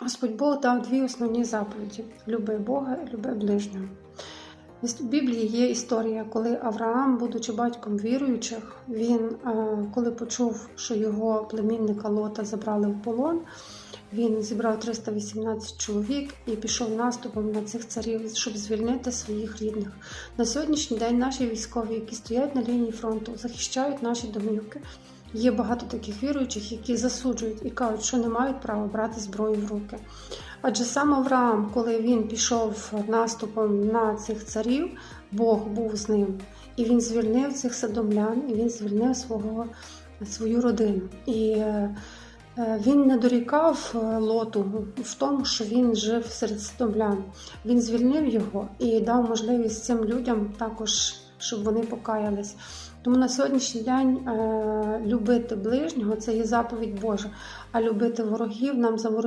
Господь Бог дав дві основні заповіді: люби Бога люби ближнього. В Біблії є історія, коли Авраам, будучи батьком віруючих, він, е, коли почув, що його племінника Лота забрали в полон, він зібрав 318 чоловік і пішов наступом на цих царів, щоб звільнити своїх рідних. На сьогоднішній день наші військові, які стоять на лінії фронту, захищають наші домівки. Є багато таких віруючих, які засуджують і кажуть, що не мають права брати зброю в руки. Адже сам Авраам, коли він пішов наступом на цих царів, Бог був з ним, і він звільнив цих садомлян, і він звільнив свого, свою родину. І е, він не дорікав е, лоту в тому, що він жив серед садомлян. Він звільнив його і дав можливість цим людям також, щоб вони покаялись. Тому на сьогоднішній день е, любити ближнього це є заповідь Божа, а любити ворогів нам за ворогів.